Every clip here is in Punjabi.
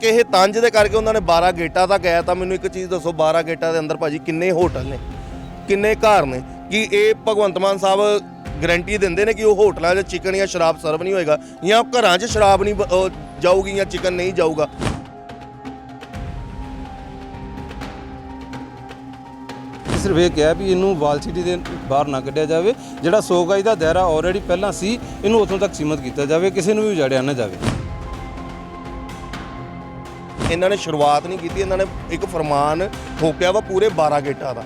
ਕਿ ਇਹ ਤੰਜ ਦੇ ਕਰਕੇ ਉਹਨਾਂ ਨੇ 12 ਗੇਟਾਂ ਦਾ ਗਿਆ ਤਾਂ ਮੈਨੂੰ ਇੱਕ ਚੀਜ਼ ਦੱਸੋ 12 ਗੇਟਾਂ ਦੇ ਅੰਦਰ ਭਾਜੀ ਕਿੰਨੇ ਹੋਟਲ ਨੇ? ਕਿੰਨੇ ਘਰ ਨੇ? ਕਿ ਇਹ ਭਗਵੰਤ ਮਾਨ ਸਾਹਿਬ ਗਰੰਟੀ ਦਿੰਦੇ ਨੇ ਕਿ ਉਹ ਹੋਟਲਾਂ 'ਚ ਚਿਕਨ ਜਾਂ ਸ਼ਰਾਬ ਸਰਵ ਨਹੀਂ ਹੋਏਗਾ? ਜਾਂ ਘਰਾਂ 'ਚ ਸ਼ਰਾਬ ਨਹੀਂ ਬ- ਅਹ ਜਾਊਗੀ ਜਾਂ ਚਿਕਨ ਨਹੀਂ ਜਾਊਗਾ? ਸਿਰਫ ਇਹ ਕਿਹਾ ਵੀ ਇਹਨੂੰ ਵਾਲ ਸਿਟੀ ਦੇ ਬਾਹਰ ਨਾ ਕੱਢਿਆ ਜਾਵੇ, ਜਿਹੜਾ 100 ਗਜ ਦਾ ਦਾਇਰਾ ਆਲਰੇਡੀ ਪਹਿਲਾਂ ਸੀ, ਇਹਨੂੰ ਉੱਥੋਂ ਤੱਕ ਸੀਮਤ ਕੀਤਾ ਜਾਵੇ, ਕਿਸੇ ਨੂੰ ਵੀ ਉਜਾੜਿਆ ਨਾ ਜਾਵੇ। ਇਹਨਾਂ ਨੇ ਸ਼ੁਰੂਆਤ ਨਹੀਂ ਕੀਤੀ ਇਹਨਾਂ ਨੇ ਇੱਕ ਫਰਮਾਨ ਥੋਪਿਆ ਵਾ ਪੂਰੇ 12 ਗੇਟਾਂ ਦਾ।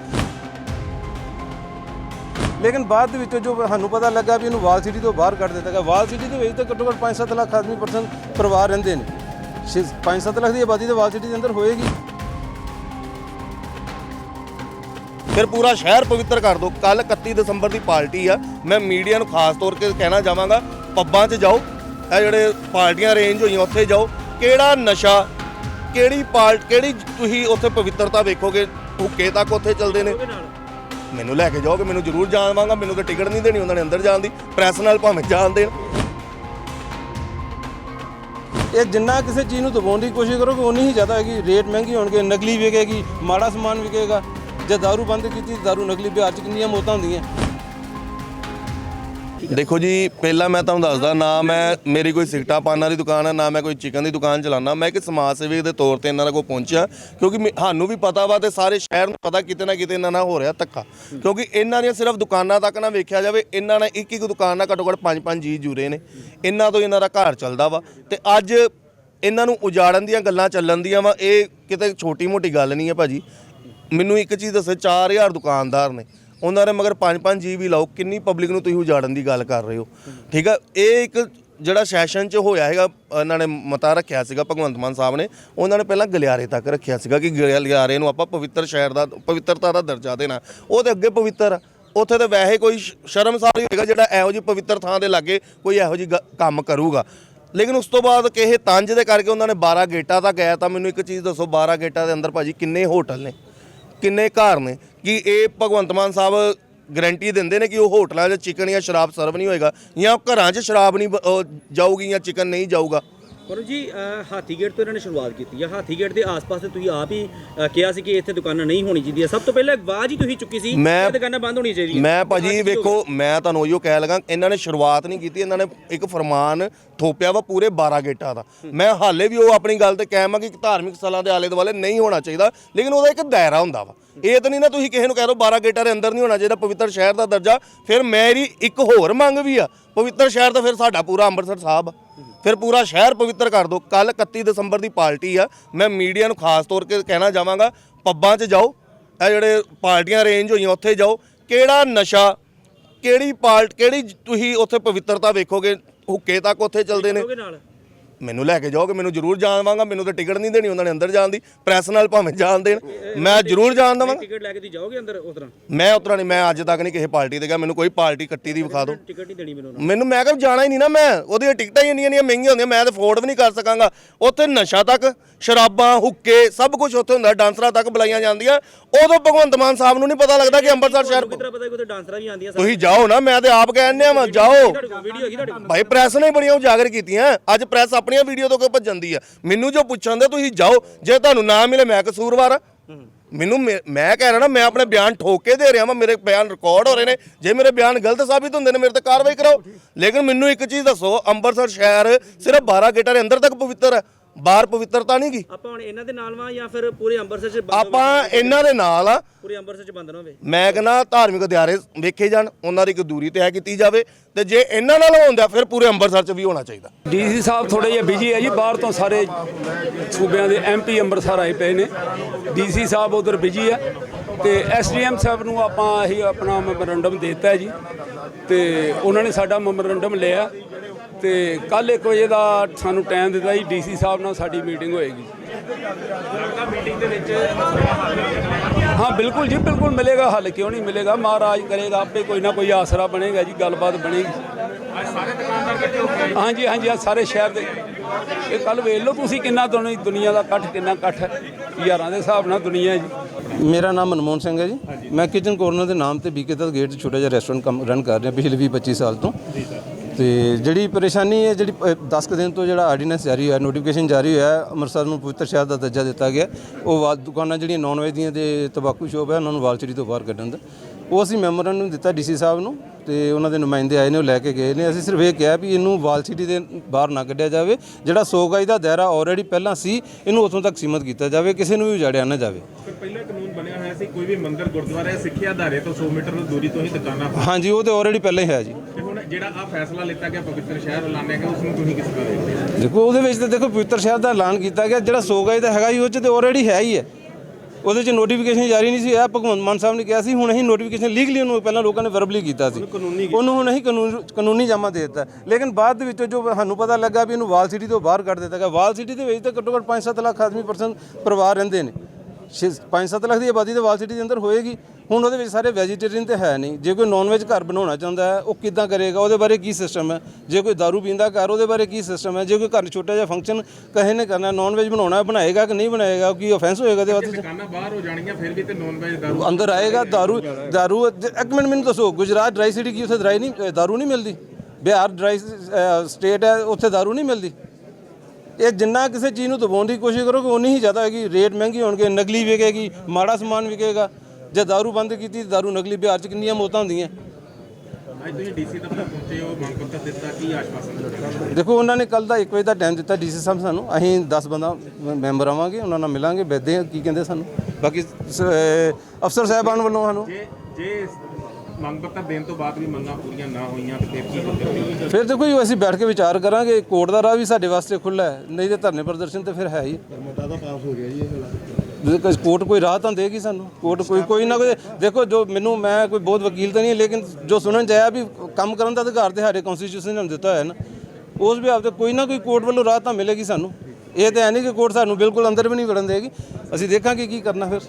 ਲੇਕਿਨ ਬਾਅਦ ਵਿੱਚ ਜੋ ਸਾਨੂੰ ਪਤਾ ਲੱਗਾ ਵੀ ਇਹਨੂੰ ਵਾਲ ਸਿਟੀ ਤੋਂ ਬਾਹਰ ਕੱਢ ਦਿੱਤਾ ਗਿਆ। ਵਾਲ ਸਿਟੀ ਦੇ ਵਿੱਚ ਤਾਂ ਘੱਟੋ ਘੱਟ 5-7 ਲੱਖ ਆਦਮੀ ਪਰਸਨ ਪਰਿਵਾਰ ਰਹਿੰਦੇ ਨੇ। 5-7 ਲੱਖ ਦੀ ਆਬਾਦੀ ਤਾਂ ਵਾਲ ਸਿਟੀ ਦੇ ਅੰਦਰ ਹੋਏਗੀ। ਫਿਰ ਪੂਰਾ ਸ਼ਹਿਰ ਪਵਿੱਤਰ ਕਰ ਦਿਓ। ਕੱਲ 31 ਦਸੰਬਰ ਦੀ ਪਾਰਟੀ ਆ। ਮੈਂ ਮੀਡੀਆ ਨੂੰ ਖਾਸ ਤੌਰ ਤੇ ਕਹਿਣਾ ਚਾਹਾਂਗਾ ਪੱਬਾਂ 'ਚ ਜਾਓ। ਇਹ ਜਿਹੜੇ ਪਾਰਟੀਆਂ ਅਰੇਂਜ ਹੋਈਆਂ ਉੱਥੇ ਜਾਓ। ਕਿਹੜਾ ਨਸ਼ਾ ਕਿਹੜੀ ਪਾਰਟ ਕਿਹੜੀ ਤੁਸੀਂ ਉੱਥੇ ਪਵਿੱਤਰਤਾ ਵੇਖੋਗੇ? ਹੁੱਕੇ ਤੱਕ ਉੱਥੇ ਚੱਲਦੇ ਨੇ। ਮੈਨੂੰ ਲੈ ਕੇ ਜਾਓਗੇ ਮੈਨੂੰ ਜ਼ਰੂਰ ਜਾਣਵਾਂਗਾ ਮੈਨੂੰ ਤਾਂ ਟਿਕਟ ਨਹੀਂ ਦੇਣੀ ਉਹਨਾਂ ਨੇ ਅੰਦਰ ਜਾਣ ਦੀ। ਪ੍ਰੈਸ ਨਾਲ ਭਾਵੇਂ ਜਾਣ ਦੇਣ। ਇਹ ਜਿੰਨਾ ਕਿਸੇ ਚੀਜ਼ ਨੂੰ ਦਬਾਉਣ ਦੀ ਕੋਸ਼ਿਸ਼ ਕਰੋਗੇ ਉਨੀ ਹੀ ਜ਼ਿਆਦਾ ਹੈਗੀ। ਰੇਟ ਮਹਿੰਗੀ ਹੋਣਗੇ ਨਕਲੀ ਵਿਕੇਗੀ ਮਾੜਾ ਸਮਾਨ ਵਿਕੇਗਾ। ਜੇ ਦਾਰੂ ਬੰਦ ਕੀਤੀ ਦਾਰੂ ਨਕਲੀ ਬਿਹਾਰ ਚ ਕਿੰਨੀਆਂ ਮੌਤਾਂ ਹੁੰਦੀਆਂ। ਦੇਖੋ ਜੀ, ਪਹਿਲਾਂ ਮੈਂ ਤੁਹਾਨੂੰ ਦੱਸਦਾ, ਨਾ ਮੈਂ ਮੇਰੀ ਕੋਈ ਸਿਗਟਾ ਪਾਨਾਂ ਦੀ ਦੁਕਾਨ ਹੈ ਨਾ ਮੈਂ ਕੋਈ ਚਿਕਨ ਦੀ ਦੁਕਾਨ ਚਲਾਉਣਾ ਮੈਂ ਇੱਕ ਸਮਾਜ ਸੇਵਕ ਦੇ ਤੌਰ ਤੇ ਇਹਨਾਂ ਦਾ ਕੋਲ ਪਹੁੰਚਿਆ, ਕਿਉਂਕਿ ਮੇ- ਸਾਨੂੰ ਵੀ ਪਤਾ ਵਾ ਤੇ ਸਾਰੇ ਸ਼ਹਿਰ ਨੂੰ ਪਤਾ ਕਿਤੇ ਨਾ ਕਿਤੇ ਇਹਨਾਂ ਨਾਲ ਹੋ ਰਿਹਾ ਧੱਕਾ। ਕਿਉਂਕਿ ਇਹਨਾਂ ਦੀਆਂ ਸਿਰਫ ਦੁਕਾਨਾਂ ਤੱਕ ਨਾ ਵੇਖਿਆ ਜਾਵੇ, ਇਹਨਾਂ ਨੇ ਇੱਕ ਇੱਕ ਦੁਕਾਨ ਨਾਲ ਘੱਟੋ ਘੱਟ ਪੰਜ ਪੰਜ ਜੀ ਜੁਰੇ ਨੇ। ਇਹਨਾਂ ਤੋਂ ਇਹਨਾਂ ਦਾ ਘਰ ਚੱਲਦਾ ਵਾ। ਤੇ ਅੱਜ ਇਹਨਾਂ ਨੂੰ ਉਜਾੜਨ ਦੀਆਂ ਗੱਲਾਂ ਚੱਲਣ ਦੀਆਂ ਵਾ, ਇਹ ਕਿਤੇ ਛੋਟੀ ਮੋਟੀ ਗੱਲ ਨਹੀਂ ਹੈ ਭਾਜੀ। ਮੈਨੂੰ ਇੱਕ ਚੀਜ਼ ਦੱਸੋ 4000 ਦੁਕਾਨਦਾਰ ਨੇ। ਉਹਨਾਂ ਦੇ ਮਗਰ 5-5 ਜੀ ਵੀ ਲਾਓ, ਕਿੰਨੀ ਪਬਲਿਕ ਨੂੰ ਤੁਸੀਂ ਉਜਾੜਨ ਦੀ ਗੱਲ ਕਰ ਰਹੇ ਹੋ। ਠੀਕ ਆ? ਇਹ ਇੱਕ ਜਿਹੜਾ ਸੈਸ਼ਨ 'ਚ ਹੋਇਆ ਹੈਗਾ, ਇਹਨਾਂ ਨੇ ਮਤਾ ਰੱਖਿਆ ਸੀਗਾ, ਭਗਵੰਤ ਮਾਨ ਸਾਹਿਬ ਨੇ। ਉਹਨਾਂ ਨੇ ਪਹਿਲਾਂ ਗਲਿਆਰੇ ਤੱਕ ਰੱਖਿਆ ਸੀਗਾ ਕਿ ਗਲਿਆਰੇ ਨੂੰ ਆਪਾਂ ਪਵਿੱਤਰ ਸ਼ਹਿਰ ਦਾ, ਪਵਿੱਤਰਤਾ ਦਾ ਦਰਜਾ ਦੇਣਾ। ਉਹ ਤੇ ਅੱਗੇ ਪਵਿੱਤਰ ਆ। ਉੱਥੇ ਤਾਂ ਵੈਸੇ ਕੋਈ ਸ਼ਰਮਸਾਰ ਹੀ ਹੋਏਗਾ ਜਿਹੜਾ ਇਹੋ ਜਿਹੀ ਪਵਿੱਤਰ ਥਾਂ ਦੇ ਲਾਗੇ ਕੋਈ ਇਹੋ ਜਿਹੀ ਗ- ਕੰਮ ਕਰੂਗਾ। ਲੇਕਿਨ ਉਸ ਤੋਂ ਬਾਅਦ ਕਿ ਤੰਜ ਦੇ ਕਰਕੇ ਉਹਨਾਂ ਨੇ 12 ਗੇਟਾਂ ਤੱਕ ਗਿਆ ਤਾਂ ਮੈਨੂੰ ਇੱਕ ਚੀਜ਼ ਦੱਸੋ 12 ਗੇਟਾਂ ਦੇ ਅੰਦਰ ਭਾਜੀ ਕਿੰਨੇ ਹੋਟਲ ਨੇ, ਕਿੰਨੇ ਘਰ ਨੇ। ਕਿ ਇਹ ਭਗਵੰਤ ਮਾਨ ਸਾਹਿਬ ਗਰੰਟੀ ਦਿੰਦੇ ਨੇ ਕਿ ਉਹ ਹੋਟਲਾਂ 'ਚ ਚਿਕਨ ਜਾਂ ਸ਼ਰਾਬ ਸਰਵ ਨਹੀਂ ਹੋਏਗਾ ਜਾਂ ਘਰਾਂ 'ਚ ਸ਼ਰਾਬ ਨਹੀਂ ਬ- ਜਾਊਗੀ ਜਾਂ ਚਿਕਨ ਨਹੀਂ ਜਾਊਗਾ। ਪਰ ਜੀ ਹਾਥੀਗੇਟ ਤੋਂ ਇਹਨਾਂ ਨੇ ਸ਼ੁਰੂਆਤ ਕੀਤੀ ਹੈ ਹਾਥੀਗੇਟ ਦੇ ਆਸ-ਪਾਸ ਤੇ ਤੁਸੀਂ ਆਪ ਹੀ ਕਿਹਾ ਸੀ ਕਿ ਇੱਥੇ ਦੁਕਾਨਾਂ ਨਹੀਂ ਹੋਣੀ ਚਾਹੀਦੀਆਂ। ਸਭ ਤੋਂ ਪਹਿਲਾਂ ਆਵਾਜ਼ ਹੀ ਤੁਸੀਂ ਚੁੱਕੀ ਸੀ ਇਹ ਦੁਕਾਨਾਂ ਬੰਦ ਹੋਣੀਆਂ ਚਾਹੀਦੀਆਂ। ਮੈਂ ਭਾਜੀ ਵੇਖੋ ਮੈਂ ਤੁਹਾਨੂੰ ਉਹੀਓ ਕਹਿ ਲਗਾ ਇਹਨਾਂ ਨੇ ਸ਼ੁਰੂਆਤ ਨਹੀਂ ਕੀਤੀ ਇਹਨਾਂ ਨੇ ਇੱਕ ਫਰਮਾਨ ਥੋਪਿਆ ਵਾ ਪੂਰੇ 12 ਗੇਟਾਂ ਦਾ। ਮੈਂ ਹਾਲੇ ਵੀ ਉਹ ਆਪਣੀ ਗੱਲ ਤੇ ਕਾਇਮ ਆ ਕਿ ਧਾਰਮਿਕ ਸਥਲਾਂ ਦੇ ਆਲੇ ਦੁਆਲੇ ਨਹੀਂ ਹੋਣਾ ਚਾਹੀਦਾ ਲੇਕਿਨ ਉਹਦਾ ਇੱਕ ਦਾਇਰਾ ਹੁੰਦਾ ਵਾ। ਇਹ ਤਾਂ ਨਹੀਂ ਨਾ ਤੁਸੀਂ ਕਿਸੇ ਨੂੰ ਕਹਿ ਦੋ 12 ਗੇਟਾਂ ਦੇ ਅੰਦਰ ਨਹੀਂ ਹੋਣਾ ਚਾਹੀਦਾ ਪਵਿੱਤਰ ਸ਼ਹਿਰ ਦਾ ਦਰਜਾ। ਫਿਰ ਮੇਰੀ ਇੱਕ ਹੋਰ ਮੰਗ ਵੀ ਆ ਪਵਿੱਤਰ ਸ਼ਹਿਰ ਤਾਂ ਫਿਰ ਸਾਡਾ ਪੂਰਾ ਅੰਮ੍ਰਿਤਸਰ ਸਾਹਿਬ ਫਿਰ ਪੂਰਾ ਸ਼ਹਿਰ ਪਵਿੱਤਰ ਕਰ ਦਿਓ। ਕੱਲ 31 ਦਸੰਬਰ ਦੀ ਪਾਰਟੀ ਆ। ਮੈਂ ਮੀਡੀਆ ਨੂੰ ਖਾਸ ਤੌਰ ਤੇ ਕਹਿਣਾ ਚਾਹਾਂਗਾ, ਪੱਬਾਂ 'ਚ ਜਾਓ, ਇਹ ਜਿਹੜੇ ਪਾਰਟੀਆਂ ਅਰੇਂਜ ਹੋਈਆਂ, ਉੱਥੇ ਜਾਓ। ਕਿਹੜਾ ਨਸ਼ਾ, ਕਿਹੜੀ ਪਾਰਟ, ਕਿਹੜੀ ਤੁਸੀਂ ਉੱਥੇ ਪਵਿੱਤਰਤਾ ਵੇਖੋਗੇ, ਹੁੱਕੇ ਤੱਕ ਉੱਥੇ ਚੱਲਦੇ ਨੇ। ਮੈਨੂੰ ਲੈ ਕੇ ਜਾਓਗੇ ਮੈਨੂੰ ਜ਼ਰੂਰ ਜਾਣਵਾਂਗਾ ਮੈਨੂੰ ਤਾਂ ਟਿਕਟ ਨਹੀਂ ਦੇਣੀ ਉਹਨਾਂ ਨੇ ਅੰਦਰ ਜਾਣ ਦੀ ਪ੍ਰੈਸ ਨਾਲ ਭਾਵੇਂ ਜਾਣ ਦੇਣ। ਮੈਂ ਜ਼ਰੂਰ ਜਾਣ ਦਵਾਂਗਾ। ਟਿਕਟ ਲੈ ਕੇ ਤੁਸੀਂ ਜਾਓਗੇ ਅੰਦਰ ਉਸ ਤਰ੍ਹਾਂ? ਮੈਂ ਉਤਰਾ ਨਹੀਂ ਮੈਂ ਅੱਜ ਤੱਕ ਨਹੀਂ ਕਿਸੇ ਪਾਰਟੀ ਤੇ ਗਿਆ ਮੈਨੂੰ ਕੋਈ ਪਾਰਟੀ ਕੱਟੀ ਦੀ ਵਿਖਾ ਦਿਓ। ਟਿਕਟ ਨਹੀਂ ਦੇਣੀ ਮੈਨੂੰ ਮੈਨੂੰ ਮੈਂ ਕਿਹਾ ਜਾਣਾ ਹੀ ਨਹੀਂ ਨਾ ਮੈਂ ਉਹਦੀਆਂ ਟਿਕਟਾਂ ਹੀ ਇੰਨੀਆਂ ਇੰਨੀਆਂ ਮਹਿੰਗੀਆਂ ਹੁੰਦੀਆਂ ਮੈਂ ਤਾਂ ਅਫੋਰਡ ਵੀ ਨਹੀਂ ਕਰ ਸਕਾਂਗਾ। ਉੱਥੇ ਨਸ਼ਾ ਤੱਕ ਸ਼ਰਾਬਾਂ ਹੁੱਕੇ ਸਭ ਕੁਝ ਉੱਥੇ ਹੁੰਦਾ ਡਾਂਸਰਾਂ ਤੱਕ ਬੁਲਾਈਆਂ ਜਾਂਦੀਆਂ। ਉਦੋਂ ਭਗਵੰਤ ਮਾਨ ਸਾਹਿਬ ਨੂੰ ਨਹੀਂ ਪਤਾ ਲੱਗਦਾ ਕਿ ਅੰਮ੍ਰਿਤਸਰ ਸ਼ਹਿਰ ਕਿਤਰਾ ਪਤਾ ਕਿ ਉੱਥੇ ਡਾਂਸਰਾਂ ਵੀ ਆਉਂਦੀਆਂ ਤੁਸੀਂ ਜਾਓ ਨਾ ਮੈਂ ਤੇ ਆਪ ਕਹਿੰਨਿਆ ਵਾ ਜਾਓ। ਭਾਈ ਪ੍ਰੈਸ ਨੇ ਬੜੀਆਂ ਉਜਾਗਰ ਕੀਤੀਆਂ। ਅੱਜ ਪ੍ਰੈਸ ਆਪਣੀਆਂ ਵੀਡੀਓ ਤੋਂ ਕਿਉਂ ਭੱਜਣ ਦੀ ਆ। ਮੈਨੂੰ ਜੋ ਪੁੱਛਣ ਦੇ, ਤੁਸੀਂ ਜਾਓ। ਜੇ ਤੁਹਾਨੂੰ ਨਾ ਮਿਲੇ, ਮੈਂ ਕਸੂਰਵਾਰ ਆ। ਮੈਨੂੰ ਮੇ- ਮੈਂ ਕਹਿ ਰਿਹਾ ਨਾ, ਮੈਂ ਆਪਣੇ ਬਿਆਨ ਠੋਕ ਕੇ ਦੇ ਰਿਹਾ ਵਾਂ। ਮੇਰੇ ਬਿਆਨ ਰਿਕਾਰਡ ਹੋ ਰਹੇ ਨੇ। ਜੇ ਮੇਰੇ ਬਿਆਨ ਗਲਤ ਸਾਬਿਤ ਹੁੰਦੇ ਨੇ, ਮੇਰੇ ਤੇ ਕਾਰਵਾਈ ਕਰਾਓ। ਲੇਕਿਨ ਮੈਨੂੰ ਇੱਕ ਚੀਜ਼ ਦੱਸੋ, ਅੰਮ੍ਰਿਤਸਰ ਸ਼ਹਿਰ ਸਿਰਫ 12 ਗੇਟਾਂ ਦੇ ਅੰਦਰ ਤੱਕ ਪਵਿੱਤਰ ਹੈ ਬਾਹਰ ਪਵਿੱਤਰਤਾ ਨਹੀਂ ਗੀ। ਆਪਾਂ ਹੁਣ ਇਹਨਾਂ ਦੇ ਨਾਲ ਵਾਂ ਜਾਂ ਫਿਰ ਪੂਰੇ ਅੰਮ੍ਰਿਤਸਰ ਚ ਬੰਦ ਆਪਾਂ ਇਹਨਾਂ ਦੇ ਨਾਲ ਆ। ਪੂਰੇ ਅੰਮ੍ਰਿਤਸਰ ਚ ਬੰਦ ਨਾ ਹੋਵੇ। ਮੈਂ ਕਹਿੰਦਾ ਧਾਰਮਿਕ ਅਧਿਆਰੇ ਵੇਖੇ ਜਾਣ ਉਹਨਾਂ ਦੀ ਇੱਕ ਦੂਰੀ ਤੈਅ ਕੀਤੀ ਜਾਵੇ ਤੇ ਜੇ ਇਹਨਾਂ ਨਾਲ ਹੁੰਦਾ ਫਿਰ ਪੂਰੇ ਅੰਮ੍ਰਿਤਸਰ 'ਚ ਵੀ ਹੋਣਾ ਚਾਹੀਦਾ। ਡੀਸੀ ਸਾਹਿਬ ਥੋੜੇ ਜਿਹਾ ਬਿਜ਼ੀ ਹੈ ਜੀ ਬਾਹਰ ਤੋਂ ਸਾਰੇ ਸੂਬਿਆਂ ਦੇ ਐਮਪੀ ਅੰਮ੍ਰਿਤਸਰ ਆਏ ਪਏ ਨੇ। ਡੀਸੀ ਸਾਹਿਬ ਉਧਰ ਬਿਜ਼ੀ ਹੈ ਤੇ ਐਸਡੀਐਮ ਸਾਹਿਬ ਨੂੰ ਆਪਾਂ ਇਹੀ ਆਪਣਾ ਮੈਮੋਰੰਡਮ ਦਿੱਤਾ ਹੈ ਜੀ। ਤੇ ਉਹਨਾਂ ਨੇ ਸਾਡਾ ਮੈਮੋਰੰਡਮ ਲਿਆ। ਤੇ ਕੱਲ 1 ਵਜੇ ਦਾ ਸਾਨੂੰ ਟਾਈਮ ਦਿੱਤਾ ਜੀ ਡੀਸੀ ਸਾਹਿਬ ਨਾਲ ਸਾਡੀ ਮੀਟਿੰਗ ਹੋਏਗੀ। ਹਾਂ ਬਿਲਕੁਲ ਜੀ ਬਿਲਕੁਲ ਮਿਲੇਗਾ ਹੱਲ ਕਿਉਂ ਨਹੀਂ ਮਿਲੇਗਾ? ਮਹਾਰਾਜ ਕਰੇਗਾ ਆਪੇ ਕੋਈ ਨਾ ਕੋਈ ਆਸਰਾ ਬਣੇਗਾ ਜੀ ਗੱਲਬਾਤ ਬਣੇਗੀ। ਹਾਂਜੀ ਹਾਂਜੀ ਆ ਸਾਰੇ ਸ਼ਹਿਰ ਦੇ ਇਹ ਕੱਲ ਵੇਖ ਲਓ ਤੁਸੀਂ ਕਿੰਨਾ ਦੁਨੀ- ਦੁਨੀਆ ਦਾ ਇਕੱਠ ਕਿੰਨਾ ਇਕੱਠ ਹੈ ਹਜ਼ਾਰਾਂ ਦੇ ਹਿਸਾਬ ਨਾਲ ਦੁਨੀਆ ਹੈ ਜੀ। ਮੇਰਾ ਨਾਮ ਮਨਮੋਹਨ ਸਿੰਘ ਹੈ ਜੀ। ਮੈਂ ਕਿਚਨ ਕੋਰਨਰ ਦੇ ਨਾਮ ਤੇ ਬੀਕੇ ਦਾ ਗੇਟ ਛੋਟਾ ਜਿਹਾ ਰੈਸਟੋਰੈਂਟ ਕੰਮ ਰਨ ਕਰ ਰਿਹਾ ਪਿਛਲੇ 20 25 ਸਾਲ ਤੋਂ। ਤੇ ਜਿਹੜੀ ਪਰੇਸ਼ਾਨੀ ਹੈ ਜਿਹੜੀ 10 ਕੁ ਦਿਨ ਤੋਂ ਜਿਹੜਾ ਆਰਡੀਨੈਂਸ ਜਾਰੀ ਹੋਇਆ ਨੋਟੀਫਿਕੇਸ਼ਨ ਜਾਰੀ ਹੋਇਆ ਅੰਮ੍ਰਿਤਸਰ ਨੂੰ ਪਵਿੱਤਰ ਸ਼ਹਿਰ ਦਾ ਦਰਜਾ ਦਿੱਤਾ ਗਿਆ। ਉਹ ਵਾ- ਦੁਕਾਨਾਂ ਜਿਹੜੀਆਂ ਨਾਨ ਵੈਜ ਦੀਆਂ ਤੇ ਤੰਬਾਕੂ ਸ਼ੋਪ ਹੈ ਉਹਨਾਂ ਨੂੰ ਵਾਲਚਰੀ ਤੋਂ ਬਾਹਰ ਕੱਢਣ ਦਾ। ਉਹ ਅਸੀਂ ਮੈਮੋਰੈਂਡਮ ਦਿੱਤਾ ਡੀਸੀ ਸਾਹਿਬ ਨੂੰ ਤੇ ਉਹਨਾਂ ਦੇ ਨੁਮਾਇੰਦੇ ਆਏ ਨੇ ਉਹ ਲੈ ਕੇ ਗਏ ਨੇ। ਅਸੀਂ ਸਿਰਫ ਇਹ ਕਿਹਾ ਵੀ ਇਹਨੂੰ ਵਾਲ ਸਿਟੀ ਦੇ ਬਾਹਰ ਨਾ ਕੱਢਿਆ ਜਾਵੇ। ਜਿਹੜਾ 100 ਗਜ ਦਾ ਦਾਇਰਾ ਆਲਰੇਡੀ ਪਹਿਲਾਂ ਸੀ ਇਹਨੂੰ ਉੱਥੋਂ ਤੱਕ ਸੀਮਤ ਕੀਤਾ ਜਾਵੇ ਕਿਸੇ ਨੂੰ ਵੀ ਉਜਾੜਿਆ ਨਾ ਜਾਵੇ। ਪਹਿਲਾਂ ਕਾਨੂੰਨ ਬਣਿਆ ਹੋਇਆ ਸੀ ਕੋਈ ਵੀ ਮੰਦਿਰ ਗੁਰਦੁਆਰਾ ਸਿੱਖਿਆ ਅਦਾਰੇ ਤੋਂ 100 ਮੀਟਰ ਦੀ ਦੂਰੀ ਤੋਂ ਹੀ ਦੁਕਾਨਾਂ ਹਾਂਜੀ ਉਹ ਤੇ ਆਲਰੇਡੀ ਪਹਿਲਾਂ ਹੀ ਹੈ ਜੀ। ਜਿਹੜਾ ਆ ਫੈਸਲਾ ਲਿੱਤਾ ਗਿਆ ਪਵਿੱਤਰ ਸ਼ਹਿਰ ਐਲਾਨਿਆ ਗਿਆ ਉਸ ਨੂੰ ਤੁਸੀਂ ਕਿਸ ਤਰ੍ਹਾਂ ਦੇਖਦੇ ਹੋ? ਦੇਖੋ ਉਹਦੇ ਵਿੱਚ ਤਾਂ ਦੇਖੋ ਪਵਿੱਤਰ ਸ਼ਹਿਰ ਦਾ ਐਲਾਨ ਕੀਤਾ ਗਿਆ ਜਿਹੜਾ 100 ਗਜ ਦਾ ਹੈਗਾ ਹੀ ਉਹ 'ਚ ਤੇ ਆਲਰੇਡੀ ਹੈ ਹੀ ਹੈ। ਉਹਦੇ 'ਚ ਨੋਟੀਫਿਕੇਸ਼ਨ ਜਾਰੀ ਨਹੀਂ ਸੀ ਇਹ ਭਗਵੰਤ ਮਾਨ ਸਾਹਿਬ ਨੇ ਕਿਹਾ ਸੀ ਹੁਣ ਅਸੀਂ ਨੋਟੀਫਿਕੇਸ਼ਨ ਲੀਗਲੀ ਉਹਨੂੰ ਪਹਿਲਾਂ ਲੋਕਾਂ ਨੇ ਵਰਬਲੀ ਕੀਤਾ ਸੀ। ਉਹਨੂੰ ਹੁਣ ਅਸੀਂ ਕਾਨੂੰਨ ਕਾਨੂੰਨੀ ਜਮਾ ਦੇ ਦਿੱਤਾ। ਲੇਕਿਨ ਬਾਅਦ ਦੇ ਵਿੱਚ ਜੋ ਸਾਨੂੰ ਪਤਾ ਲੱਗਾ ਵੀ ਇਹਨੂੰ ਵਾਲ ਸਿਟੀ ਤੋਂ ਬਾਹਰ ਕੱਢ ਦਿੱਤਾ ਗਿਆ। ਵਾਲ ਸਿਟੀ ਦੇ ਵਿੱਚ ਤਾਂ ਘੱਟੋ ਘੱਟ 5-7 ਲੱਖ ਆਦਮੀ ਪਰਸਨ ਪਰਿਵਾਰ ਰਹਿੰਦੇ ਨੇ। 5-7 ਲੱਖ ਦੀ ਆਬਾਦੀ ਤਾਂ ਵਾਲ ਸਿਟੀ ਦੇ ਅੰਦਰ ਹੋਏਗੀ ਹੁਣ ਉਹਦੇ ਵਿੱਚ ਸਾਰੇ ਵੈਜੀਟੇਰੀਅਨ ਤੇ ਹੈ ਨਹੀਂ ਜੇ ਕੋਈ ਨਾਨ ਵੈਜ ਘਰ ਬਣਾਉਣਾ ਚਾਹੁੰਦਾ ਹੈ ਉਹ ਕਿੱਦਾਂ ਕਰੇਗਾ ਉਹਦੇ ਬਾਰੇ ਕੀ ਸਿਸਟਮ ਹੈ ਜੇ ਕੋਈ दारू ਪੀਂਦਾ ਘਰ ਉਹਦੇ ਬਾਰੇ ਕੀ ਸਿਸਟਮ ਹੈ ਜੇ ਕੋਈ ਘਰ ਛੋਟਾ ਜਿਹਾ ਫੰਕਸ਼ਨ ਕਹੇ ਨੇ ਕਰਨਾ ਨਾਨ ਵੈਜ ਬਣਾਉਣਾ ਹੈ, ਬਣਾਏਗਾ ਕਿ ਨਹੀਂ ਬਣਾਏਗਾ ਕੀ ਆਫੈਂਸ ਹੋਏਗਾ ਉਹਦੇ ਵਾਸਤੇ ਦੁਕਾਨਾਂ ਬਾਹਰ ਹੋ ਜਾਣਗੀਆਂ ਫਿਰ ਵੀ ਤੇ ਨੋਨ ਵੈਜ ਦਾਰੂ ਅੰਦਰ ਆਏਗਾ दारू दारू ਇੱਕ ਮਿੰਟ ਮੈਨੂੰ ਦੱਸੋ ਗੁਜਰਾਤ ਡਰਾਈ ਸਿਟੀ ਕੀ ਉੱਥੇ ਡਰਾਈ ਨਹੀਂ ਅ, दारू ਨਹੀਂ ਮਿਲਦੀ ਬਿਹਾਰ ਡਰਾਈ ਸਟੇਟ ਹੈ ਉੱਥੇ दारू ਨਹੀਂ ਮਿਲਦੀ ਇਹ ਜਿੰਨਾ ਕਿਸੇ ਚੀਜ਼ ਨੂੰ ਦਬਾਉਣ ਦੀ ਕੋਸ਼ਿਸ਼ ਕਰੋਗੇ ਉਨੀ ਹੀ ਜ਼ਿਆਦਾ ਹੈਗੀ ਰੇਟ ਮਹਿੰਗੀ ਹੋਣਗੇ ਨਕਲੀ ਵਿਕੇਗੀ ਮਾੜਾ ਸਮਾਨ ਵਿਕੇਗਾ। ਜੇ ਦਾਰੂ ਬੰਦ ਕੀਤੀ ਤਾਂ ਦਾਰੂ ਨਕਲੀ ਬਿਹਾਰ ਚ ਕਿੰਨੀਆਂ ਮੌਤਾਂ ਹੁੰਦੀਆਂ? ਦੇਖੋ ਉਹਨਾਂ ਨੇ ਕੱਲ ਦਾ 1 ਵਜੇ ਦਾ ਟਾਈਮ ਦਿੱਤਾ ਡੀਸੀ ਸਾਹਿਬ ਸਾਨੂੰ। ਅਸੀਂ 10 ਬੰਦਾ ਮੈਂਬਰ ਆਵਾਂਗੇ ਉਹਨਾਂ ਨਾਲ ਮਿਲਾਂਗੇ ਬੈਦੇ ਕੀ ਕਹਿੰਦੇ ਸਾਨੂੰ। ਬਾਕੀ ਅਫਸਰ ਸਾਹਿਬਾਨ ਵੱਲੋਂ ਸਾਨੂੰ। ਜੇ ਮੰਗ ਪੱਤਰ ਦੇਣ ਤੋਂ ਬਾਅਦ ਵੀ ਮੰਗਾਂ ਪੂਰੀਆਂ ਨਾ ਹੋਈਆਂ ਤੇ ਫਿਰ ਕੀ ਕਰਦੇ ਫਿਰ ਦੇਖੋ ਜੀ, ਅਸੀਂ ਬੈਠ ਕੇ ਵਿਚਾਰ ਕਰਾਂਗੇ। ਕੋਰਟ ਦਾ ਰਾਹ ਵੀ ਸਾਡੇ ਵਾਸਤੇ ਖੁੱਲਾ ਹੈ। ਨਹੀਂ ਤੇ ਧਰਨੇ ਪ੍ਰਦਰਸ਼ਨ ਤੇ ਫਿਰ ਹੈ ਹੀ। ਮਤਾ ਤਾਂ ਪਾਸ ਹੋ ਗਿਆ ਜੀ ਇਹ ਕੋਰਟ ਕੋਈ ਰਾਹ ਤਾਂ ਦੇਗੀ ਸਾਨੂੰ? ਕੋਰਟ ਕੋਈ ਕੋਈ ਨਾ ਕੋਈ ਦੇਖੋ ਜੋ ਮੈਨੂੰ, ਮੈਂ ਕੋਈ ਬਹੁਤ ਵਕੀਲ ਤਾਂ ਨਹੀਂ ਲੇਕਿਨ ਜੋ ਸੁਣਨ ਚ ਆਇਆ ਵੀ ਕੰਮ ਕਰਨ ਦਾ ਅਧਿਕਾਰ ਤੇ ਸਾਡੇ ਕਨਸਟੀਟਿਊਸ਼ਨ ਨੇ ਦਿੱਤਾ ਹੋਇਆ ਨਾ, ਉਸ ਵੀ ਆਪਦੇ ਕੋਈ ਨਾ ਕੋਈ ਕੋਰਟ ਵੱਲੋਂ ਰਾਹ ਤਾਂ ਮਿਲੇਗੀ ਸਾਨੂੰ। ਇਹ ਤਾਂ ਹੈ ਨਹੀਂ ਕਿ ਕੋਰਟ ਸਾਨੂੰ ਬਿਲਕੁਲ ਅੰਦਰ ਵੀ ਨਹੀਂ ਵੜਨ ਦੇਗੀ। ਅਸੀਂ ਦੇਖਾਂਗੇ ਕੀ ਕਰਨਾ ਫਿਰ।